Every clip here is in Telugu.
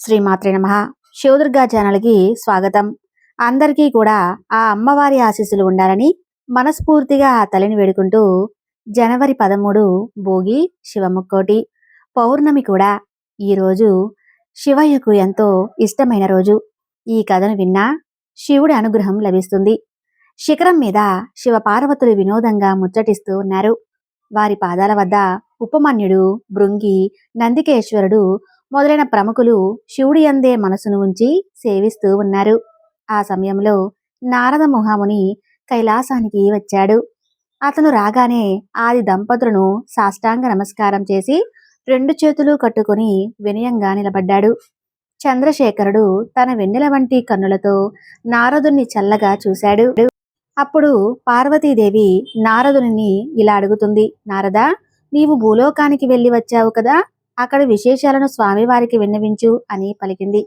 శ్రీమాత్రి నమ. శివదుర్గా ఛానల్కి స్వాగతం. అందరికీ కూడా ఆ అమ్మవారి ఆశీస్సులు ఉండాలని మనస్ఫూర్తిగా ఆ తల్లిని వేడుకుంటూ జనవరి పదమూడు భోగి శివముక్కోటి పౌర్ణమి కూడా ఈరోజు శివయ్యకు ఎంతో ఇష్టమైన రోజు. ఈ కథను విన్నా శివుడి అనుగ్రహం లభిస్తుంది. శిఖరం మీద శివ పార్వతులు వినోదంగా ముచ్చటిస్తూ ఉన్నారు. వారి పాదాల వద్ద ఉపమన్యుడు భృంగి నందికేశ్వరుడు మొదలైన ప్రముఖులు శివుడి అందే మనసును ఉంచి సేవిస్తూ ఉన్నారు. ఆ సమయంలో నారద మహాముని కైలాసానికి వచ్చాడు. అతను రాగానే ఆది దంపతులను సాష్టాంగ నమస్కారం చేసి రెండు చేతులు కట్టుకుని వినయంగా నిలబడ్డాడు. చంద్రశేఖరుడు తన వెన్నెల వంటి కన్నులతో నారదుని చల్లగా చూశాడు. అప్పుడు పార్వతీదేవి నారదుని ఇలా అడుగుతుంది నారదా నీవు భూలోకానికి వెళ్ళి వచ్చావు కదా అక్కడ విశేషాలను స్వామివారికి విన్నవించు అని పలికింది.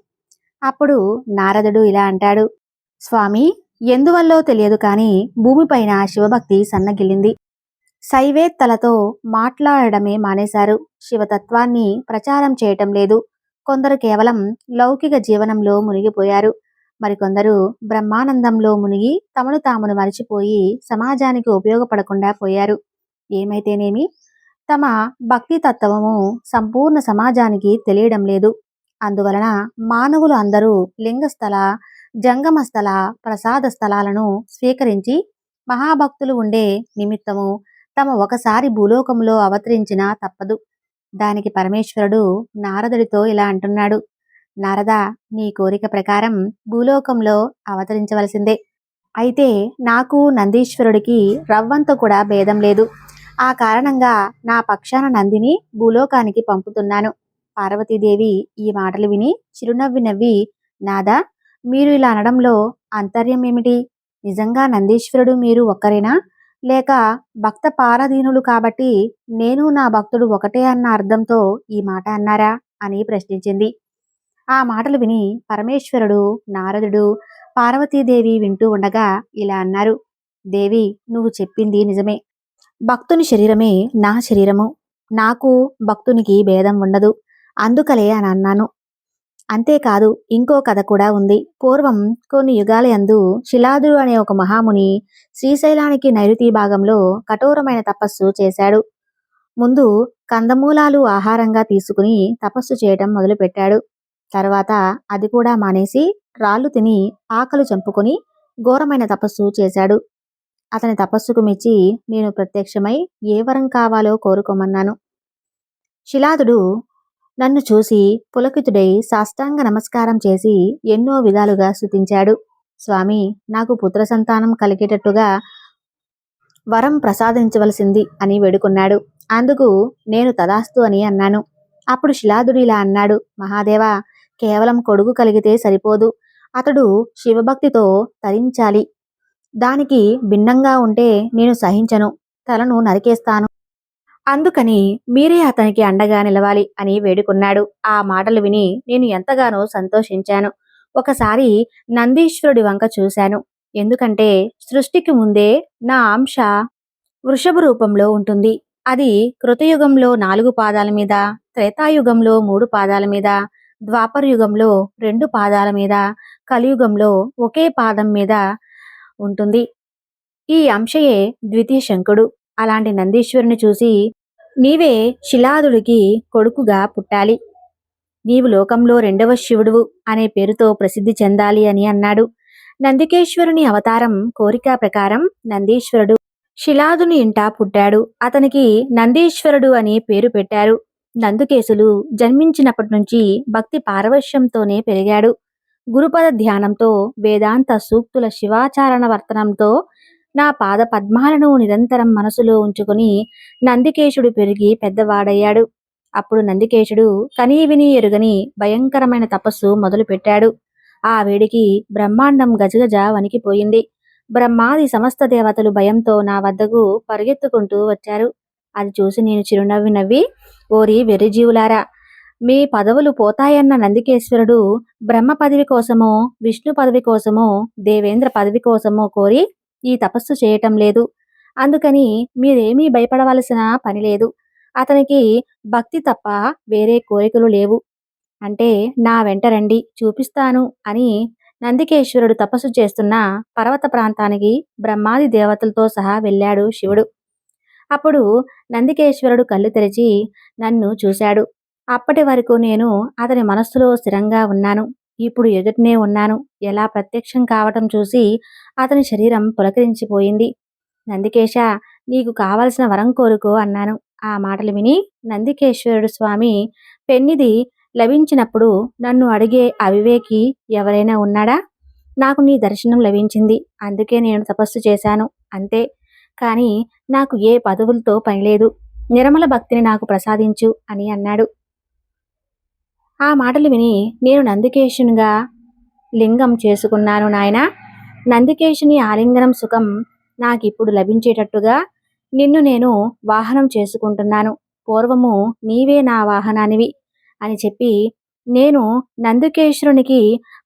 అప్పుడు నారదుడు ఇలా అంటాడు స్వామి ఎందువల్లో తెలియదు కాని భూమిపైన శివభక్తి సన్నగిల్లింది. శైవేత్తలతో మాట్లాడడమే మానేశారు. శివతత్వాన్ని ప్రచారం చేయటం లేదు. కొందరు కేవలం లౌకిక జీవనంలో మునిగిపోయారు. మరికొందరు బ్రహ్మానందంలో మునిగి తమను తామును మరిచిపోయి సమాజానికి ఉపయోగపడకుండా పోయారు. ఏమైతేనేమి? తమ భక్తి తత్వము సంపూర్ణ సమాజానికి తెలియడం లేదు. అందువలన మానవులు అందరూ లింగస్థల జంగమస్థల ప్రసాద స్థలాలను స్వీకరించి మహాభక్తులు ఉండే నిమిత్తము తమ ఒకసారి భూలోకంలో అవతరించినా తప్పదు. దానికి పరమేశ్వరుడు నారదుడితో ఇలా అంటున్నాడు. నారద నీ కోరిక ప్రకారం భూలోకంలో అవతరించవలసిందే. అయితే నాకు నందీశ్వరుడికి రవ్వంత కూడా భేదం లేదు. ఆ కారణంగా నా పక్షాన నందిని భూలోకానికి పంపుతున్నాను. పార్వతీదేవి ఈ మాటలు విని చిరునవ్వి నవ్వి నాదా మీరు ఇలా అనడంలో అంతర్యం ఏమిటి నిజంగా నందీశ్వరుడు మీరు ఒక్కరేనా? లేక భక్త పారదీనులు కాబట్టి నేను నా భక్తుడు ఒకటే అన్న అర్థంతో ఈ మాట అన్నారా? అని ప్రశ్నించింది. ఆ మాటలు విని పరమేశ్వరుడు నారదుడు పార్వతీదేవి వింటూ ఉండగా ఇలా అన్నారు దేవి నువ్వు చెప్పింది నిజమే. భక్తుని శరీరమే నా శరీరము. నాకు భక్తునికి భేదం ఉండదు. అందుకలే అని అన్నాను. అంతేకాదు ఇంకో కథ కూడా ఉంది. పూర్వం కొన్ని యుగాల యందు శిలాదుడు అనే ఒక మహాముని శ్రీశైలానికి నైరుతి భాగంలో కఠోరమైన తపస్సు చేశాడు. ముందు కందమూలాలు ఆహారంగా తీసుకుని తపస్సు చేయటం మొదలుపెట్టాడు. తర్వాత అది కూడా మానేసి రాళ్ళు తిని ఆకలు చంపుకొని ఘోరమైన తపస్సు చేశాడు. అతని తపస్సుకు మెచ్చి నేను ప్రత్యక్షమై ఏ వరం కావాలో కోరుకోమన్నాను. శిలాదుడు నన్ను చూసి పులకితుడై సాష్టాంగ నమస్కారం చేసి ఎన్నో విధాలుగా స్థుతించాడు స్వామి నాకు పుత్ర సంతానం కలిగేటట్టుగా వరం ప్రసాదించవలసింది అని వేడుకున్నాడు. అందుకు నేను తదాస్తు అని అన్నాను. అప్పుడు శిలాదుడు ఇలా అన్నాడు. మహాదేవ కేవలం కొడుకు కలిగితే సరిపోదు. అతడు శివభక్తితో తరించాలి. దానికి భిన్నంగా ఉంటే నేను సహించను. తలను నరికేస్తాను. అందుకని మీరే అతనికి అండగా నిలవాలి అని వేడుకున్నాడు. ఆ మాటలు విని నేను ఎంతగానో సంతోషించాను. ఒకసారి నందీశ్వరుడి వంక చూశాను. ఎందుకంటే సృష్టికి ముందే నా అంశ వృషభ రూపంలో ఉంటుంది. అది కృతయుగంలో నాలుగు పాదాల మీద త్రేతాయుగంలో మూడు పాదాల మీద ద్వాపరయుగంలో రెండు పాదాల మీద కలియుగంలో ఒకే పాదం మీద ఉంటుంది. ఈ అంశయే ద్వితీయ శంకుడు. అలాంటి నందీశ్వరుని చూసి నీవే శిలాదుడికి కొడుకుగా పుట్టాలి. నీవు లోకంలో రెండవ శివుడువు అనే పేరుతో ప్రసిద్ధి చెందాలి అని అన్నాడు. నందికేశ్వరుని అవతారం కోరిక ప్రకారం నందీశ్వరుడు శిలాదుని ఇంట పుట్టాడు. అతనికి నందీశ్వరుడు అని పేరు పెట్టారు. నందుకేశులు జన్మించినప్పటి నుంచి భక్తి పారవశ్యంతోనే పెరిగాడు. గురుపద ధ్యానంతో వేదాంత సూక్తుల శివాచారణ వర్తనంతో నా పాద పద్మాలను నిరంతరం మనసులో ఉంచుకుని నందికేశుడు పెరిగి పెద్దవాడయ్యాడు. అప్పుడు నందికేశుడు కనీ విని ఎరుగని భయంకరమైన తపస్సు మొదలుపెట్టాడు. ఆ వేడికి బ్రహ్మాండం గజగజ వణికిపోయింది. బ్రహ్మాది సమస్త దేవతలు భయంతో నా వద్దకు పరిగెత్తుకుంటూ వచ్చారు. అది చూసి నేను చిరునవ్వి నవ్వి ఓరి వెర్రిజీవులారా మీ పదవులు పోతాయన్న నందికేశ్వరుడు బ్రహ్మ పదవి కోసమో విష్ణు పదవి కోసమో దేవేంద్ర పదవి కోసమో కోరి ఈ తపస్సు చేయటం లేదు. అందుకని మీరేమీ భయపడవలసిన పని లేదు. అతనికి భక్తి తప్ప వేరే కోరికలు లేవు. అంటే నా వెంట రండి చూపిస్తాను అని నందికేశ్వరుడు తపస్సు చేస్తున్న పర్వత ప్రాంతానికి బ్రహ్మాది దేవతలతో సహా వెళ్ళాడు శివుడు. అప్పుడు నందికేశ్వరుడు కళ్ళు తెరిచి నన్ను చూశాడు. అప్పటి వరకు నేను అతని మనస్సులో స్థిరంగా ఉన్నాను. ఇప్పుడు ఎదుటనే ఉన్నాను. ఎలా ప్రత్యక్షం కావటం చూసి అతని శరీరం పులకరించిపోయింది. నందికేశ నీకు కావలసిన వరం కోరుకో అన్నాను. ఆ మాటలు విని నందికేశ్వరుడు స్వామి పెన్నిది లభించినప్పుడు నన్ను అడిగే అవివేకి ఎవరైనా ఉన్నాడా? నాకు నీ దర్శనం లభించింది. అందుకే నేను తపస్సు చేశాను. అంతే. కానీ నాకు ఏ పదవులతో పనిలేదు నిర్మల భక్తిని నాకు ప్రసాదించు అని అన్నాడు. ఆ మాటలు విని నేను నందికేశునిగా లింగం చేసుకున్నాను నాయన. నందికేశుని ఆలింగనం సుఖం నాకిప్పుడు లభించేటట్టుగా నిన్ను నేను వాహనం చేసుకుంటున్నాను. పూర్వము నీవే నా వాహనానివి అని చెప్పి నేను నందికేశ్వరునికి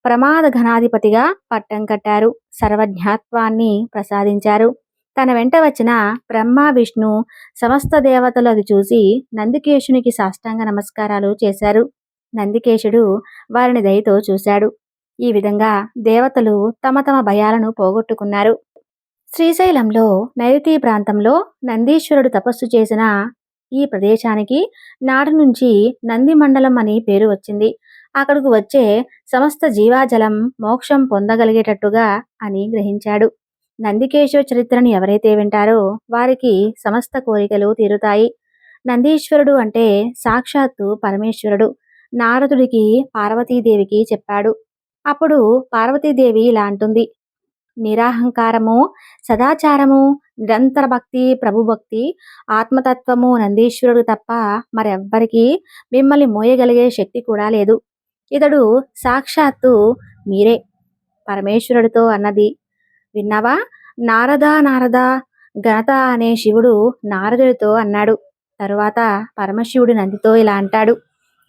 ప్రమాద ఘనాధిపతిగా పట్టం కట్టారు. సర్వజ్ఞాత్వాన్ని ప్రసాదించారు. తన వెంట వచ్చిన బ్రహ్మ విష్ణు సమస్త దేవతలు అది చూసి నందికేశునికి సాష్టాంగ నమస్కారాలు చేశారు. నందికేశుడు వారిని దయతో చూశాడు. ఈ విధంగా దేవతలు తమ తమ భయాలను పోగొట్టుకున్నారు. శ్రీశైలంలో నైరుతి ప్రాంతంలో నందీశ్వరుడు తపస్సు చేసిన ఈ ప్రదేశానికి నాటి నుంచి నంది మండలం అని పేరు వచ్చింది. అక్కడకు వచ్చే సమస్త జీవాజలం మోక్షం పొందగలిగేటట్టుగా అని గ్రహించాడు. నందికేశ్వర చరిత్రను ఎవరైతే వింటారో వారికి సమస్త కోరికలు తీరుతాయి. నందీశ్వరుడు అంటే సాక్షాత్తు పరమేశ్వరుడు. నారదుడికి పార్వతీదేవికి చెప్పాడు. అప్పుడు పార్వతీదేవి ఇలా అంటుంది. నిరాహంకారము సదాచారము నిరంతర భక్తి ప్రభుభక్తి ఆత్మతత్వము నందీశ్వరుడు తప్ప మరెవ్వరికి మిమ్మల్ని మోయగలిగే శక్తి కూడా లేదు. ఇతడు సాక్షాత్తు మీరే. పరమేశ్వరుడితో అన్నది. విన్నావా? నారదా నారదా ఘనత అనే శివుడు నారదుడితో అన్నాడు. తరువాత పరమశివుడు నందితో ఇలా అంటాడు.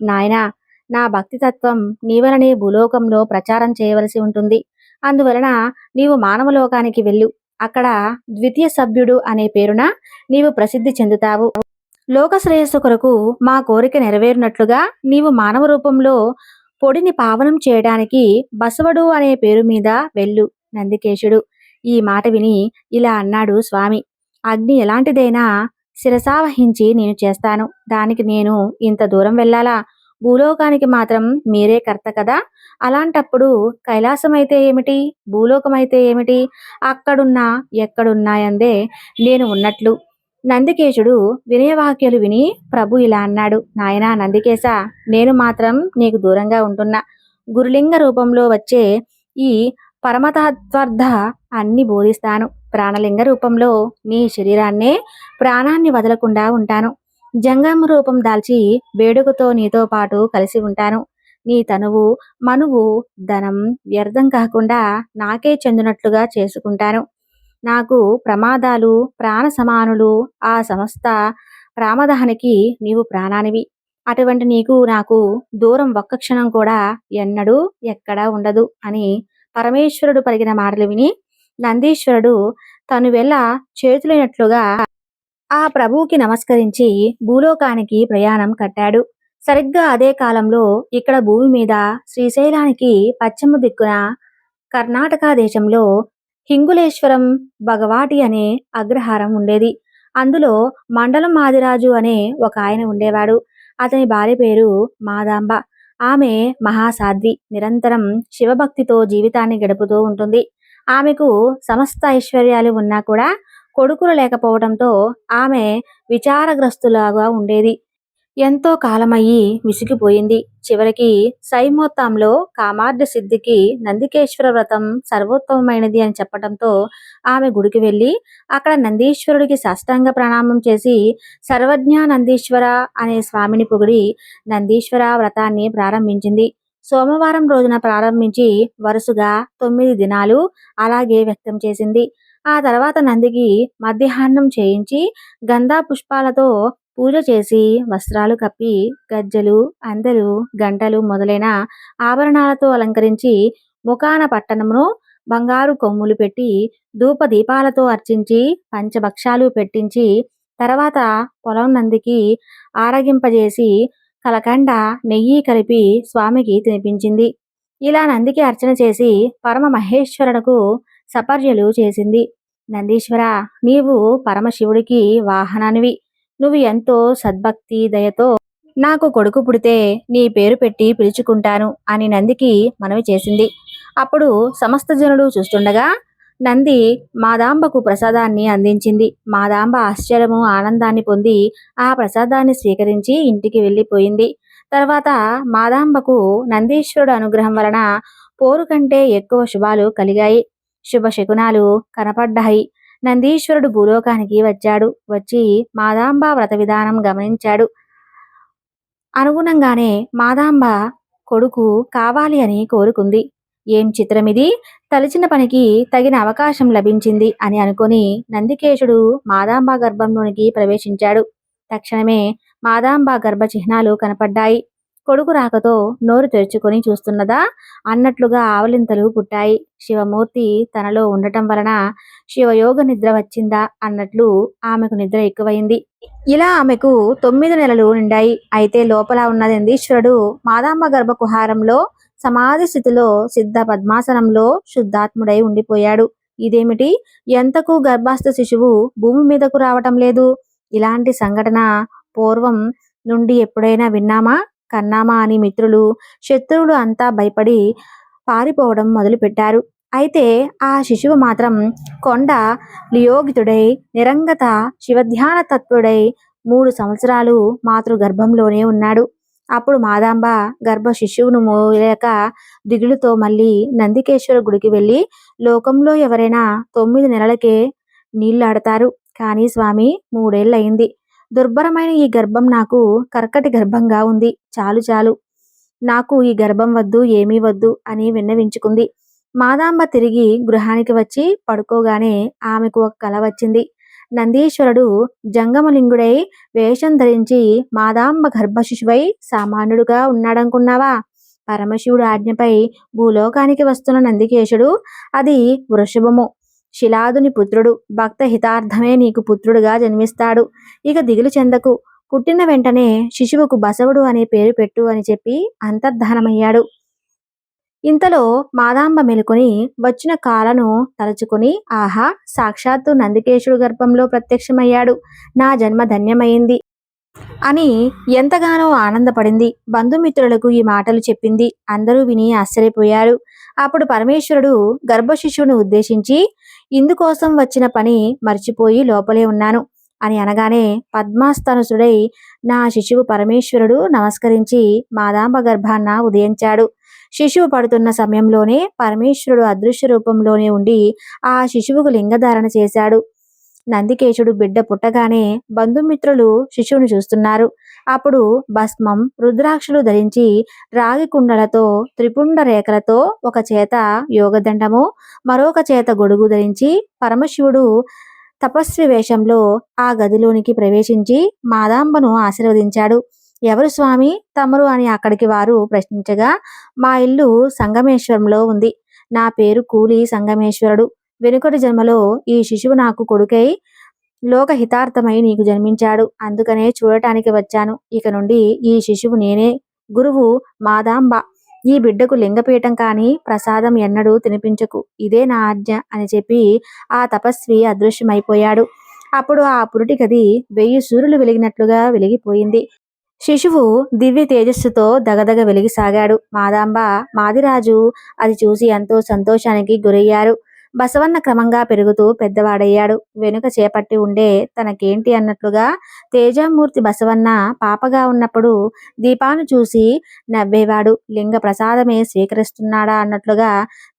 నాయనా నా భక్తి తత్వం నీవలనే భూలోకంలో ప్రచారం చేయవలసి ఉంటుంది. అందువలన నీవు మానవలోకానికి వెళ్ళు. అక్కడ ద్వితీయ సభ్యుడు అనే పేరున నీవు ప్రసిద్ధి చెందుతావు. లోక శ్రేయస్సు కొరకు మా కోరిక నెరవేరినట్లుగా నీవు మానవ రూపంలో పొడిని పావనం చేయడానికి బసవడు అనే పేరు మీద వెళ్ళు నందికేశుడు. ఈ మాట విని ఇలా అన్నాడు స్వామి. అగ్ని ఎలాంటిదైనా శిరసావహించి నేను చేస్తాను. దానికి నేను ఇంత దూరం వెళ్ళాలా? భూలోకానికి మాత్రం మీరే కర్త కదా? అలాంటప్పుడు కైలాసం అయితే ఏమిటి? భూలోకం అయితే ఏమిటి? అక్కడున్నా ఎక్కడున్నాయందే నేను ఉన్నట్లు. నందికేశుడు వినయవాక్యలు విని ప్రభు ఇలా అన్నాడు. నాయనా నందికేశ నేను మాత్రం నీకు దూరంగా ఉంటున్నా. గురులింగ రూపంలో వచ్చే ఈ పరమతత్వార్థ అన్ని బోధిస్తాను. ప్రాణలింగ రూపంలో నీ శరీరాన్నే ప్రాణాన్ని వదలకుండా ఉంటాను. జంగమ రూపం దాల్చి వేడుకతో నీతో పాటు కలిసి ఉంటాను. నీ తనువు మనువు ధనం వ్యర్థం కాకుండా నాకే చెందినట్లుగా చేసుకుంటాను. నాకు ప్రమాదాలు ప్రాణ సమానులు ఆ సమస్త ప్రామదహానికి నీవు ప్రాణానివి. అటువంటి నీకు నాకు దూరం ఒక్క క్షణం కూడా ఎన్నడూ ఎక్కడా ఉండదు అని పరమేశ్వరుడు పలికిన మాటలు విని నందీశ్వరుడు తను వెళ్ళ చేతులైనట్లుగా ఆ ప్రభువుకి నమస్కరించి భూలోకానికి ప్రయాణం కట్టాడు. సరిగ్గా అదే కాలంలో ఇక్కడ భూమి మీద శ్రీశైలానికి పశ్చిమ దిక్కున కర్ణాటక దేశంలో హింగులేశ్వరం భగవాటి అనే అగ్రహారం ఉండేది. అందులో మండలం మాదిరాజు అనే ఒక ఆయన ఉండేవాడు. అతని భార్య పేరు మాదాంబ. ఆమె మహాసాధ్వి. నిరంతరం శివభక్తితో జీవితాన్ని గడుపుతూ ఉంటుంది. ఆమెకు సమస్త ఐశ్వర్యాలు ఉన్నా కూడా కొడుకులు లేకపోవడంతో ఆమె విచారగ్రస్తులాగా ఉండేది. ఎంతో కాలమయ్యి విసిగిపోయింది. చివరికి సైమోత్తంలో కామార్య సిద్ధికి నందికేశ్వర వ్రతం సర్వోత్తమమైనది అని చెప్పడంతో ఆమె గుడికి వెళ్ళి అక్కడ నందీశ్వరుడికి సాష్టాంగ ప్రణామం చేసి సర్వజ్ఞ నందీశ్వర అనే స్వామిని పొగిడి నందీశ్వర వ్రతాన్ని ప్రారంభించింది. సోమవారం రోజున ప్రారంభించి వరుసగా తొమ్మిది దినాలు అలాగే వ్యక్తం చేసింది. ఆ తర్వాత నందికి మధ్యాహ్నం చేయించి గంధా పుష్పాలతో పూజ చేసి వస్త్రాలు కప్పి గజ్జలు అందెలు గంటలు మొదలైన ఆభరణాలతో అలంకరించి ముఖాన పట్టణమును బంగారు కొమ్ములు పెట్టి ధూప దీపాలతో అర్చించి పంచభక్షాలు పెట్టించి తర్వాత పొలం నందికి ఆరగింపజేసి కలకండ నెయ్యి కలిపి స్వామికి తినిపించింది. ఇలా నందికి అర్చన చేసి పరమ మహేశ్వరునకు సపర్యలు చేసింది. నందీశ్వర నీవు పరమశివుడికి వాహనానివి. నువ్వు ఎంతో సద్భక్తి దయతో నాకు కొడుకు పుడితే నీ పేరు పెట్టి పిలుచుకుంటాను అని నందికి మనవి చేసింది. అప్పుడు సమస్త జనులు చూస్తుండగా నంది మాదాంబకు ప్రసాదాన్ని అందించింది. మాదాంబ ఆశ్చర్యము ఆనందాన్ని పొంది ఆ ప్రసాదాన్ని స్వీకరించి ఇంటికి వెళ్ళిపోయింది. తర్వాత మాదాంబకు నందీశ్వరుడు అనుగ్రహం వలన పోరు కంటే ఎక్కువ శుభాలు కలిగాయి. శుభ శకునాలు కనపడ్డాయి. నందీశ్వరుడు భూలోకానికి వచ్చాడు. వచ్చి మాదాంబ వ్రత విధానం గమనించాడు. అనుగుణంగానే మాదాంబ కొడుకు కావాలి అని కోరుకుంది. ఏం చిత్రమిది? తలిచిన పనికి తగిన అవకాశం లభించింది అని అనుకొని నందికేశుడు మాదాంబ గర్భంలోనికి ప్రవేశించాడు. తక్షణమే మాదాంబ గర్భ చిహ్నాలు కనపడ్డాయి. కొడుకు రాకతో నోరు తెరుచుకొని చూస్తున్నదా? అన్నట్లుగా ఆవలింతలు పుట్టాయి. శివమూర్తి తనలో ఉండటం వలన శివయోగ నిద్ర వచ్చిందా అన్నట్లు ఆమెకు నిద్ర ఎక్కువైంది. ఇలా ఆమెకు తొమ్మిది నెలలు నిండాయి. అయితే లోపల ఉన్న నందీశ్వరుడు మాదాంబ గర్భ కుహారంలో సమాధి స్థితిలో సిద్ధ పద్మాసనంలో శుద్ధాత్ముడై ఉండిపోయాడు. ఇదేమిటి? ఎంతకు గర్భాస్థ శిశువు భూమి మీదకు రావటం లేదు? ఇలాంటి సంఘటన పూర్వం నుండి ఎప్పుడైనా విన్నామా? కన్నామా అని మిత్రులు శత్రువులు అంతా భయపడి పారిపోవడం మొదలుపెట్టారు. అయితే ఆ శిశువు మాత్రం కొండ లియోగితుడై నిరంగత శివధ్యాన తత్వుడై మూడు సంవత్సరాలు మాతృ గర్భంలోనే ఉన్నాడు. అప్పుడు మాదాంబ గర్భ శిశువును మోయలేక దిగులుతో మళ్ళీ నందికేశ్వర గుడికి వెళ్ళి లోకంలో ఎవరైనా తొమ్మిది నెలలకే నీళ్ళాడతారు. కానీ స్వామి మూడేళ్ళయింది. దుర్భరమైన ఈ గర్భం నాకు కర్కటి గర్భంగా ఉంది. చాలు చాలు. నాకు ఈ గర్భం వద్దు ఏమీ వద్దు అని విన్నవించుకుంది. మాదాంబ తిరిగి గృహానికి వచ్చి పడుకోగానే ఆమెకు ఒక కల వచ్చింది. నందీశ్వరుడు జంగమలింగుడై వేషం ధరించి మాదాంబ గర్భశిశువై సామాన్యుడుగా ఉన్నాడనుకున్నావా? పరమశివుడు ఆజ్ఞపై భూలోకానికి వస్తున్న నందికేశుడు అది వృషభము. శిలాదుని పుత్రుడు. భక్త హితార్థమే నీకు పుత్రుడుగా జన్మిస్తాడు. ఇక దిగులు చెందకు. పుట్టిన వెంటనే శిశువుకు బసవుడు అనే పేరు పెట్టు అని చెప్పి అంతర్ధానమయ్యాడు. ఇంతలో మాదాంబ మెలుకొని వచ్చిన కాలను తలుచుకుని ఆహా! సాక్షాత్తు నందికేశుడు గర్భంలో ప్రత్యక్షమయ్యాడు. నా జన్మ ధన్యమైంది అని ఎంతగానో ఆనందపడింది. బంధుమిత్రులకు ఈ మాటలు చెప్పింది. అందరూ విని ఆశ్చర్యపోయారు. అప్పుడు పరమేశ్వరుడు గర్భశిశువును ఉద్దేశించి ఇందుకోసం వచ్చిన పని మర్చిపోయి లోపలే ఉన్నాను అని అనగానే పద్మాస్తనుసుడై నా శిశువు పరమేశ్వరుడు నమస్కరించి మాదాంబ గర్భాన్న ఉదయించాడు. శిశువు పడుతున్న సమయంలోనే పరమేశ్వరుడు అదృశ్య రూపంలోనే ఉండి ఆ శిశువుకు లింగధారణ చేశాడు. నందికేశుడు బిడ్డ పుట్టగానే బంధుమిత్రులు శిశువును చూస్తున్నారు. అప్పుడు భస్మం రుద్రాక్షలు ధరించి రాగి కుండలతో త్రిపుండ రేఖలతో ఒక చేత యోగదండము మరొక చేత గొడుగు ధరించి పరమశివుడు తపస్వి వేషంలో ఆ గదిలోనికి ప్రవేశించి మాదాంబను ఆశీర్వదించాడు. ఎవరు స్వామి? తమరు అని అక్కడికి వారు ప్రశ్నించగా మా ఇల్లు సంగమేశ్వరంలో ఉంది. నా పేరు కూలి సంగమేశ్వరుడు. వెనుకటి జన్మలో ఈ శిశువు నాకు కొడుకై లోక హితార్థమై నీకు జన్మించాడు. అందుకనే చూడటానికి వచ్చాను. ఇక నుండి ఈ శిశువు నేనే. గురువు మాదాంబ ఈ బిడ్డకు లింగపీఠం కాని ప్రసాదం ఎన్నడూ తినిపించకు. ఇదే నా ఆజ్ఞ అని చెప్పి ఆ తపస్వి అదృశ్యమైపోయాడు. అప్పుడు ఆ పురుటి గది వెయ్యి సూర్యులు వెలిగినట్లుగా వెలిగిపోయింది. శిశువు దివ్య తేజస్సుతో దగదగ వెలిగిసాగాడు. మాదాంబ మాదిరాజు అది చూసి ఎంతో సంతోషానికి గురయ్యారు. బసవన్న క్రమంగా పెరుగుతూ పెద్దవాడయ్యాడు. వెనుక చేపట్టి ఉండే తనకేంటి అన్నట్లుగా తేజామూర్తి బసవన్న పాపగా ఉన్నప్పుడు దీపాను చూసి నవ్వేవాడు. లింగ ప్రసాదమే స్వీకరిస్తున్నాడా అన్నట్లుగా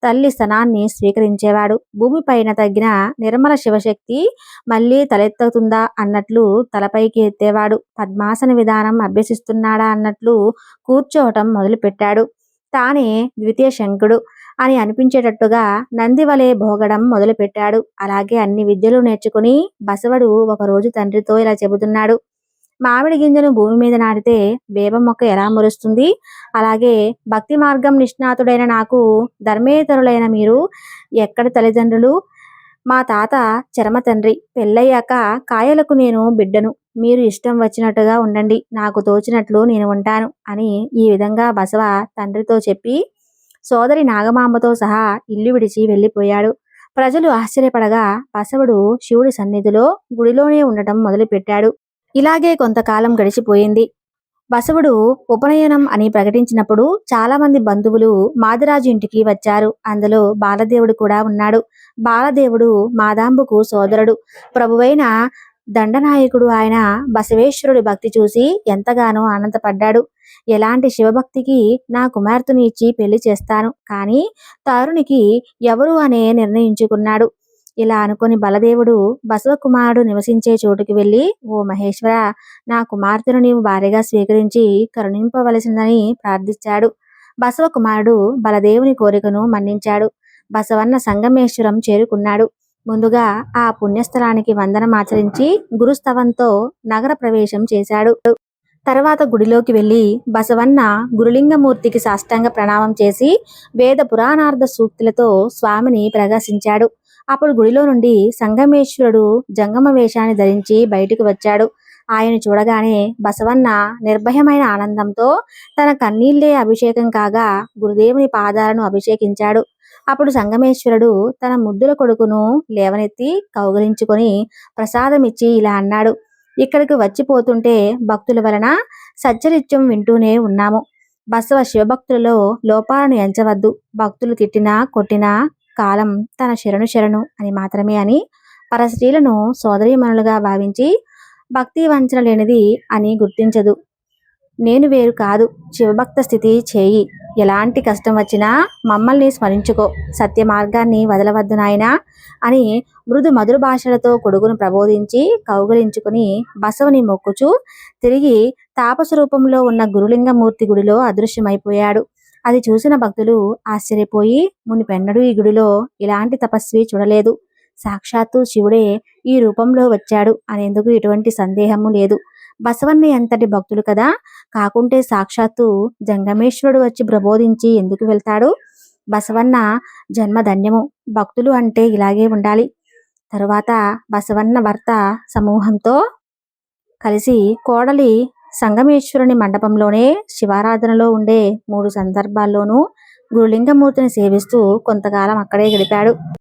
తల్లి స్థనాన్ని స్వీకరించేవాడు. భూమిపైన తగ్గిన నిర్మల శివశక్తి మళ్ళీ తలెత్తుతుందా అన్నట్లు తలపైకి ఎత్తేవాడు. పద్మాసన విధానం అభ్యసిస్తున్నాడా అన్నట్లు కూర్చోవటం మొదలుపెట్టాడు. తానే ద్వితీయ శంకుడు. అని అనిపించేటట్టుగా నందివలే భోగడం మొదలుపెట్టాడు. అలాగే అన్ని విద్యలు నేర్చుకుని బసవడు ఒకరోజు తండ్రితో ఇలా చెబుతున్నాడు. మామిడి గింజను భూమి మీద నాటితే వేప మొక్క ఎలా మురుస్తుంది అలాగే భక్తి మార్గం నిష్ణాతుడైన నాకు ధర్మేతరులైన మీరు ఎక్కడ తల్లిదండ్రులు? మా తాత చరమ తండ్రి పెళ్ళయ్యాక కాయలకు నేను బిడ్డను. మీరు ఇష్టం వచ్చినట్టుగా ఉండండి. నాకు తోచినట్లు నేను ఉంటాను అని ఈ విధంగా బసవ తండ్రితో చెప్పి సోదరి నాగమాంబతో సహా ఇల్లు విడిచి వెళ్ళిపోయాడు. ప్రజలు ఆశ్చర్యపడగా బసవుడు శివుడి సన్నిధిలో గుడిలోనే ఉండటం మొదలుపెట్టాడు. ఇలాగే కొంతకాలం గడిచిపోయింది. బసవుడు ఉపనయనం అని ప్రకటించినప్పుడు చాలా మంది బంధువులు మాదిరాజు ఇంటికి వచ్చారు. అందులో బాలదేవుడు కూడా ఉన్నాడు. బాలదేవుడు మాదాంబుకు సోదరుడు. ప్రభువైన దండనాయకుడు ఆయన బసవేశ్వరుడి భక్తి చూసి ఎంతగానో ఆనందపడ్డాడు. ఎలాంటి శివభక్తికి నా కుమార్తెని ఇచ్చి పెళ్ళి చేస్తాను? కానీ తారునికి ఎవరు అనే నిర్ణయించుకున్నాడు. ఇలా అనుకుని బలదేవుడు బసవకుమారుడు నివసించే చోటుకి వెళ్ళి ఓ మహేశ్వర నా కుమార్తెను నీవు భార్యగా స్వీకరించి కరుణింపవలసిందని ప్రార్థించాడు బసవకుమారుడు బలదేవుని కోరికను మన్నించాడు. బసవన్న సంగమేశ్వరం చేరుకున్నాడు. ముందుగా ఆ పుణ్యస్థలానికి వందనం ఆచరించి గురుస్తవంతో నగర ప్రవేశం చేశాడు. తర్వాత గుడిలోకి వెళ్ళి బసవన్న గురులింగమూర్తికి సాష్టాంగ ప్రణామం చేసి వేద పురాణార్థ సూక్తులతో స్వామిని ప్రకాశించాడు అప్పుడు గుడిలో నుండి సంగమేశ్వరుడు జంగమ వేషాన్ని ధరించి బయటకు వచ్చాడు. ఆయన చూడగానే బసవన్న నిర్భయమైన ఆనందంతో తన కన్నీళ్ళే అభిషేకం కాగా గురుదేవుని పాదాలను అభిషేకించాడు. అప్పుడు సంగమేశ్వరుడు తన ముద్దుల కొడుకును లేవనెత్తి కౌగలించుకొని ప్రసాదమిచ్చి ఇలా అన్నాడు. ఇక్కడికి వచ్చిపోతుంటే భక్తుల వలన సచ్చరిత్యం వింటూనే ఉన్నాము. బసవ శివభక్తులలో లోపాలను ఎంచవద్దు. భక్తులు తిట్టినా కొట్టినా కాలం తన శరణు శరణు అని మాత్రమే అని పరస్త్రీలను సోదరీమణులుగా భావించి భక్తి వంచన లేనిది అని గుర్తించదు. నేను వేరు కాదు. శివభక్త స్థితి చేయి. ఎలాంటి కష్టం వచ్చినా మమ్మల్ని స్మరించుకో. సత్య మార్గాన్ని వదలవద్దు నాయనా అని మృదు మధుర భాషలతో కొడుకును ప్రబోధించి కౌగలించుకుని బసవని మొక్కుచూ తిరిగి తాపస్వరూపంలో ఉన్న గురులింగమూర్తి గుడిలో అదృశ్యమైపోయాడు. అది చూసిన భక్తులు ఆశ్చర్యపోయి మునిపెన్నడు ఈ గుడిలో ఇలాంటి తపస్వి చూడలేదు. సాక్షాత్తు శివుడే ఈ రూపంలో వచ్చాడు అనేందుకు ఎటువంటి సందేహము లేదు. బసవన్న ఎంతటి భక్తులు కదా? కాకుంటే సాక్షాత్తు జంగమేశ్వరుడు వచ్చి ప్రబోధించి ఎందుకు వెళ్తాడు? బసవన్న జన్మ ధన్యము భక్తులు అంటే ఇలాగే ఉండాలి. తరువాత బసవన్న భర్త సమూహంతో కలిసి కోడలి సంగమేశ్వరుని మండపంలోనే శివారాధనలో ఉండే మూడు సందర్భాల్లోనూ గురులింగమూర్తిని సేవిస్తూ కొంతకాలం అక్కడే గడిపాడు.